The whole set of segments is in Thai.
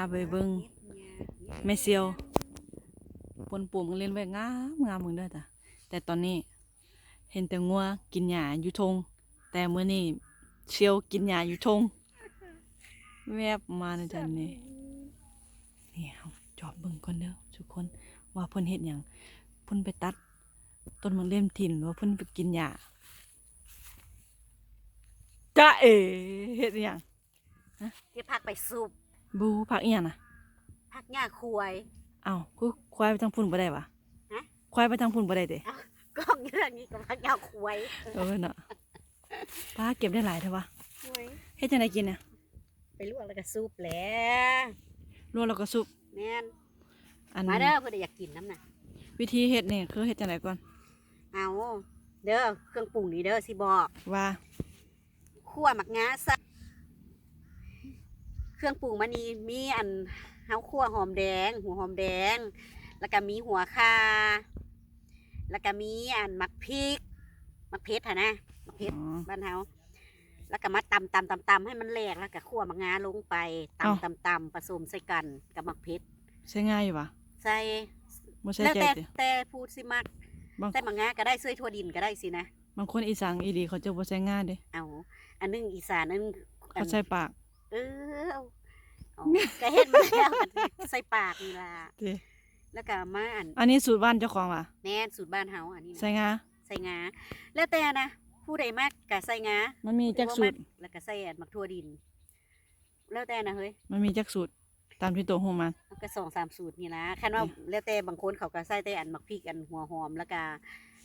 าไปเบิ่งแม่เซียวปนปุ่มกันเล่นไว้งามงามมึงเด้อจ้ะแต่ตอนนี้ เห็นแต่งัวกินหญ้าอยู่ทง แต่เมื้อนี้เซียวกินหญ้าอยู่ทงแวบมานะจ๊ะนี่นี่เฮาจอบเบิ่งก่อนเด้อทุกคนว่าเพิ่นเฮ็ดหยังเพิ่นไปตัด ต้นมะเล่มถิ่นหรือว่าเพิ่นไปกินหญ้าจ้าเอ๋เฮ็ดหยังที่พักไปสูบ บูผักอีหยังน่ะพักหญ้าควายเอ้ากูควายไปทางพุ่นบ่ได้วะฮะควายไปทางพุ่นบ่ได้เด้กล้องเรื่องนี้ก็พักหญ้าควายเออเนาะป้าเก็บได้หลายเถอะวะควายเฮ็ดจังไดกินน่ะไปลวกแล้วก็สูบแหล้วลวกแล้วก็ซุปแม่นอันมาเด้อเพื่ออยากกินน้ำน่ะวิธีเฮ็ดนี่คือเฮ็ดจังไดก่อนเอาเด้อเครื่องปรุงนี่เด้อสิบอกว่าคั่วหมักงาซะ เครื่องปรุงมันนี่มีอันเฮาคั่วหอมแดง หัวหอมแดง แล้วก็มีหัวข่าแล้วก็มีอันหมักพริกหมักเพชรค่ะนะหมักเพชรอ๋อบ้านเฮาแล้วก็มาตำตำตำตำให้มันแหลกแล้วก็คั่วมะงาลงไปเอ้าตำตำตำผสมใส่กันกับมักเพชรใช้ง่ายอยู่วะใส่บ่ใช้แล้วใจแต่ติแต่พูดสิมักบางแต่มะงาก็ได้เสื้อทั่วดินก็ได้สินะบางคนอีสานอีหลีเขาจะบ่ใช้ง่ายเด้เอาอันนึงอีสานอันนึงอัเขานใช้ปาก เออเอาเอาก็เฮ็ดมาแล้วก็ใส่ปากนี่ล่ะติแล้วก็มาอันอันนี้สูตรบ้านเจ้าของว่ะแน่นสูตรบ้านเฮาอันนี้นะใช้งา ใส่งาแล้วแต่นะผู้ใดมากก็ใส่งามันมีจักสูตรแล้วก็ใส่อันมักทั่วดิน แล้วแต่นะเฮ้ย มันมีจักสูตร ตามที่ตัวฮู้มันมันก็สองสามสูตรนี่นะคันว่าแล้วแต่บางคนเขาก็ใส่แต่อันมักพริกอันหัวหอมแล้วก็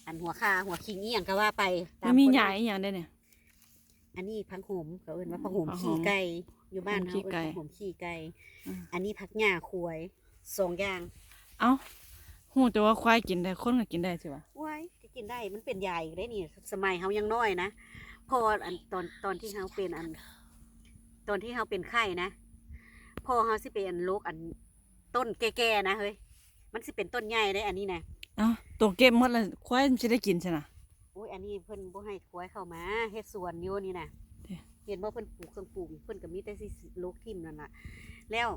อันหัวข่าหัวขิงอีหยังก็ว่าไปตามันมีคนหญ้าอีหยังได้เนี่ย อันนี้พักโหมเขาเอิ้นว่าพักโหมผักโหมขี้ไก่อยู่บ้านผักโหมขี้เขาไก่เอิ้นพักโหมขี้ไก่อืมอันนี้พักหญ้าควยสองอย่าง เอ้าฮู้แต่ว่าควายกินได้คนก็กินได้สิวะว้ายจะกินได้มันเป็นยาอีกได้นี่ สมัยเฮายังน้อยนะพออันตอนตอนที่เฮาเป็นอัน ตอนที่เฮาเป็นไข้นะพอเฮาสิเป็นอันโรคอันต้นแก่ๆนะเฮ้ยมันสิเป็นต้นใหญ่ได้อันนี้นะเอ้าตัวเก็บหมดแล้วควายมันสิได้กินใช่น่ะ โอ้ยอันนี้เพิ่นบ่ให้ควายเข้ามาเฮ็ดสวนอยู่นี่นะเด้เห็นว่าเพิ่นปลูกเครื่องปลูกเพิ่นก็มีแต่สิลูกทิ่มนั่นล่ะ แล้ว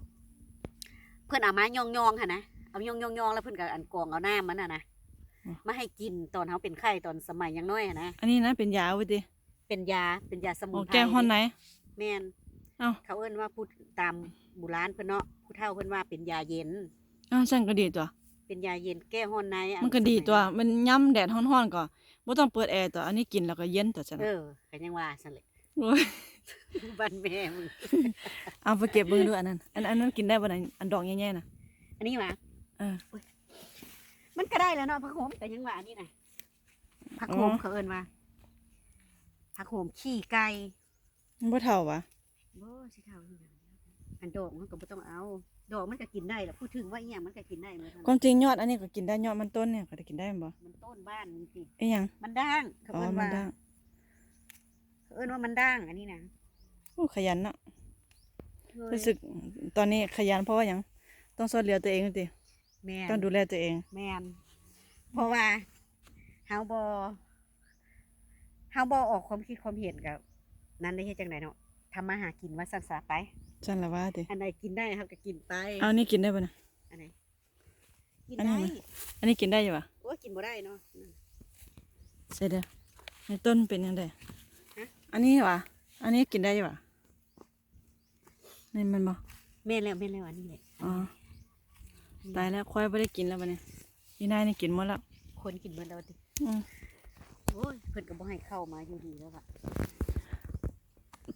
เพิ่นเอามายองๆหั่นนะเอายองๆๆแล้วเพิ่นก็อันกรองเอาน้ำมันน่ะนะมาให้กินตอนเฮาเป็นไข้ตอนสมัยยังน้อยหั่นนะอันนี้นะเป็นยาไว้ติเป็นยาเป็นยาสมุโอ้นไพรแก้ฮ้อนไหนแม่นเอ้าเขาเอิ้นว่าพูดตามโบราณเพิ่นเนาะผู้เฒ่าเพิ่นว่าเป็นยาเย็นอ้าวฉันก็ดีตัวเป็นยาเย็นแก้ฮ้อนในอัมันก็ดีสยตัว มันย่ำแดดร้อนๆก็ บ่ต้องเปิดแอร์ตัวอันนี้กินแล้วก็เย็นตัวฉันเอน่ะอก็ยังว่าซั่นแหละโอ้ยบ้านแม่มึงเอาไปเก็บเบิ่งดูอันนั้น อันอันนั้นกินได้บ่ไหนอันดอกใหญ่ๆน่ะอันนี้หว่าเออมันก็ได้แล้วเนาะผักโขมแต่ยังว่าอันนี้นะผักโขมอ๋อเขาเอิ้นว่าผักโขมขี้ไก่มันบ่เท่าวะบ่สิเท่าที่นั่นอันดอกมันก็บ่ต้องเอา ดอกมันก็กินได้แหละพูดถึงว่าอีหยังมันก็กินได้เหมือนกันความจริงยอดอันนี้ก็กินได้ยอดมันต้นเนี่ยก็ได้กินได้แม่นบ่มันต้นบ้านมันสิไอ้หยังมันด่างเขาอ๋อเอิ้นมันว่าด่างเขาเอิ้นว่ามันด่างอันนี้นะโอ้ขยันเนาะเฮ้ยรู้สึกตอนนี้ขยันเพราะว่าหยังต้องสอนเหลือตัวเองติแม่นต้องดูแลตัวเอง แม่นเพราะว่าเฮาบ่เฮาบ่ออกความคิดความเห็นกับนั้นได้เฮ็ดจังไดเนาะ ทำมาหากินว่าซั่นซะไปฉันละว่าติอันไหนกินได้เฮาก็กินไปเอานี่กินได้บ่น่ะอันไหนกินอันนี้ได้นะอันนี้กินได้อยู่ปะโอ้ยกินบ่ได้เนาะ ใช่เด้อในต้นเป็นยังไงฮะ อันนี้วะอันนี้กินได้อยู่ปะนี่มันบ่แม่นแล้วแม่นแล้วอันนี้แหละอ๋อตายแล้วควายไม่ได้กินแล้วบัดนี้ยีนายนี่กินหมดแล้วคนกินเบิดแล้วติอืมโอ้ยเพิ่นก็บ่ให้เข้ามาอยู่ดีแล้วอะ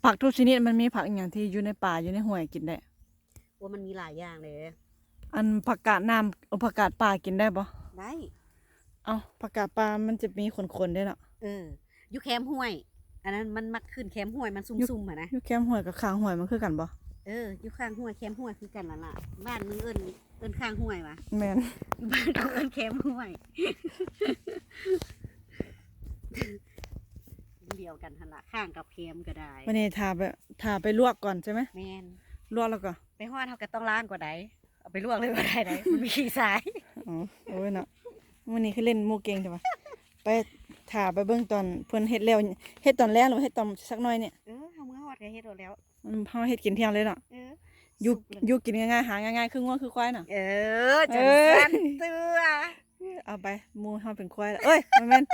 ผักทุกชนิดมันมีผักอย่างที่อยู่ในป่าอยู่ในห้วยกินได้ ว่ามันมีหลายอย่างเลยอันผักกาดน้ำเอาผักกาดป่ากินได้ปะได้เอาผักกาดป่ามันจะมีขนๆด้วยเนาะเอออยู่แคมป์ห้วย อันนั้นมันมักขึ้นแคมป์ห้วยมันซุ่มๆอะนะอยู่แคมห้วยกับข้างห้วยมันคือกันปะเอออยู่ข้างห้วยแคมป์ห้วยคือกันล่ะล่ะบ้านมึงเอิ้นเอิ้นข้างห้วยวะแมนบ้านกูเอิ้นแคมป์ห้วย เดียวกันหั่นล่ะข้างกับแคมป์ก็ได้วันนี้ทาไปทาไปลวกก่อนใช่ไหมแม่นลวกแล้วก็ไปฮอดเฮาก็ต้องล้างกว่าใดเอาไปลวกเลยก็ได้ไดมันมีขี้ทรายอ๋อโอ้ยเนาะวันนี้คือเล่นหมูเก่งใช่ปะไปถ่าไปเบิ่งตอนเพิ่นเฮ็ดแล้วเฮ็ดตอนแรกหรือว่าเฮ็ดตอนสักหน่อยเนี่ยเออเฮามื้อฮอดก็เฮ็ดเอาแล้วมันเฮาเฮ็ดกินเที่ยงเลยเนาะเอออยู่สุกเลยอยู่กินง่ายๆหาง่ายๆคืองัวคือควายน่ะเออจังเอ้ยสันเตือเอาไปหมูเฮาเป็นควายแล้วเอ้ยมันแม่น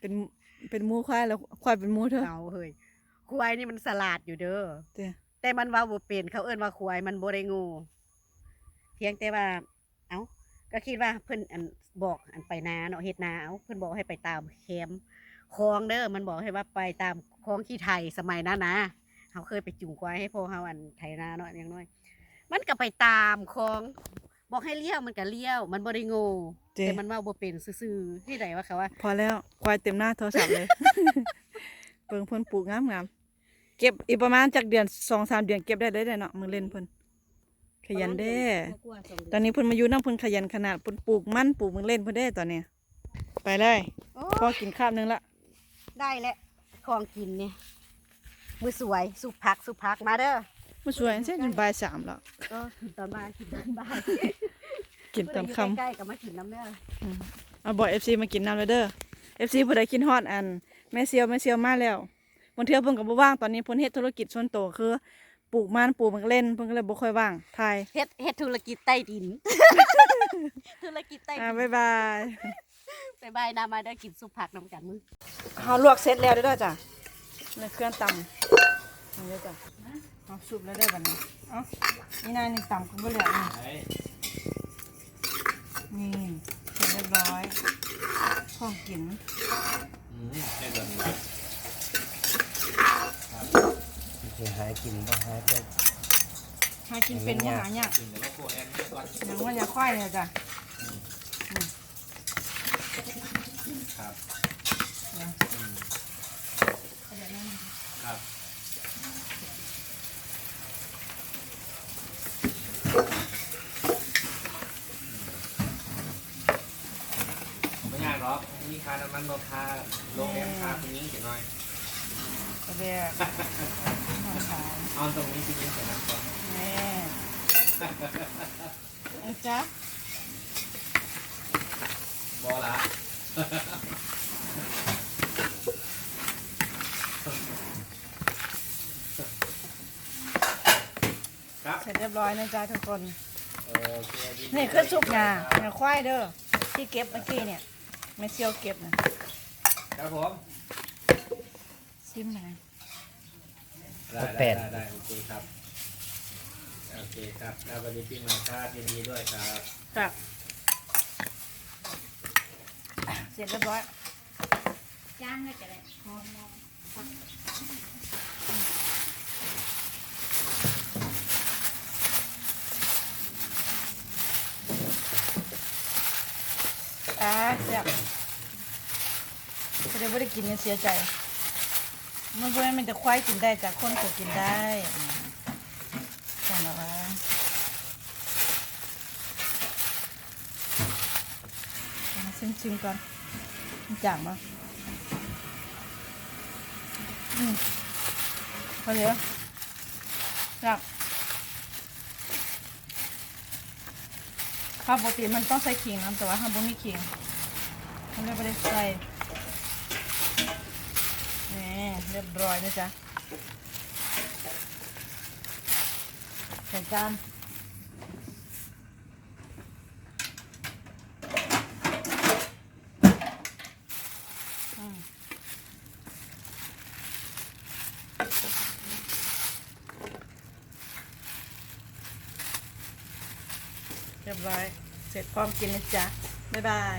เป็น เป็นหมูควายแล้วควายเป็นหมูเถอะ เอาเฮ้ยควายนี่มันสลาดอยู่เด้อเด้อแต่มันเว่าบ่เป็นเขาเอิ้นว่าควายมันบ่ได้โงูเพียงแต่ว่า เอ้าก็คิดว่าเพิ่นอันบอกอันไปนาเนาะเฮ็ดนาเอ้าเพิ่นบอกให้ไปตามแคมป์คลองเด้อมันบอกให้ว่าไปตามคลองขี้ไทยสมัยนั้นนะเฮาเคยไปจูงควายให้พ่อเฮาอันไถนาเนาะอย่างน้อย มันก็ไปตามคลอง บอกให้เลี้ยวมันก็เลี้ยว มันบ่ได้โงูเด้แต่มันเว่าบ่เป็นซื่อๆที่ไหนว่าเขาว่าพอแล้วควายเต็มหน้าโทรศัพท์เลย เบิ่งเพิ่นปลูกงามๆเก็บอีกประมาณจักเดือน2-3เดือนเก็บได้เลยเด้อเนาะมึงเล่นเพิ่นขยันเด้ ตอนนี้เพิ่นมาอยู่นำเพิ่นขยันขนาดเพิ่นปลูกมันปลูกมึงเล่นเพิ่นเด้ตอนนี้ไปเลยโอ้พอกินข้าวนึงละได้แล้วของกินเนี่ยมือสวยสุกผักสุกผักมาเด้อ มาช่วยเส้นจนบ่ายสามแล้วก็กินตอนบ่ายกินตอนบ่ายกินตอนผู้ค่ำใดยู่ใกล้ๆก็มากินน้ำเด้อเอาบอก FC มากินน้ำเลยเด้อ FC ผู้ใดกินฮอดอันแม่เซียวแม่เซียวมาแล้วบางเทื่อเพิ่นก็บ่ว่างตอนนี้เพิ่นเฮ็ดธุรกิจส่วนตัวคือปลูกมันปลูกมันเล่นเพิ่นก็เลยบ่ค่อยว่างทายเฮ็ดเฮ็ดธุรกิจใต้ดิน ธุรกิจใต้อ่าดินบ๊ายบายไปบายนามาเด้อกินสุกผักน้ำกันมือเฮาลวกเสร็จแล้วเด้อจ้ะในเครื่องตำนี่เด้อจ้ะ เอาสุบแล้วเด้อบัดนี้เอ้านี่นายนี่ตำกันบ่แล้วนี่นี่เสร็จเรียบร้อยพร้อมกินอืมแค่เดินมาคือหากินต้องหาเจ้าหากินเป็นบ่หายากกินแต่ว่าโคแอนไม่ก่อนหนังว่าจะควายเนี่ยจ้ะ ครับอืมครับ ไม่ยากหรอก มีค่าน้ำมันรถค่าโรงแรมค่าตรงนี้เสียหน่อยกระเบียหอมขาวเอาตรงนี้ตรงนี้เสียน้ำก่อนแม่เอาจ้ะบอละครับเสร็จเรียบร้อยนะจ๊ะทุกคน โอเคยิดีนี่คือสุกงาหาควายเด้อที่เก็บเมื่อกี้เนี่ย ไม่เซียวเก็บนะครับผมชิมไหมได้ได้ได้ได้โอเคครับโอเคครับแล้ววันนี้พี่ใหม่ครับยินดีด้วยครับครับเสร็จเรียบร้อย จ้างให้จะได้อ่าเสีย บเดี๋ยวไม่ได้กินเนี่ยเสียใจ มันบ่แม่นมันจะควายกินได้จากคนก็กินได้จังหวะชิมชิมก่อนมันจางมั้อืมพอเดี๋ยวจับข้าวปกติมันต้องใส่ขิงนะแต่ว่าข้าวบ่มีขิง มันไม่ได้ใส่นี่เรียบร้อยนะจ๊ะใส่จานเรียบร้อย เสร็จพร้อมกินนะจ๊ะ บ๊ายบาย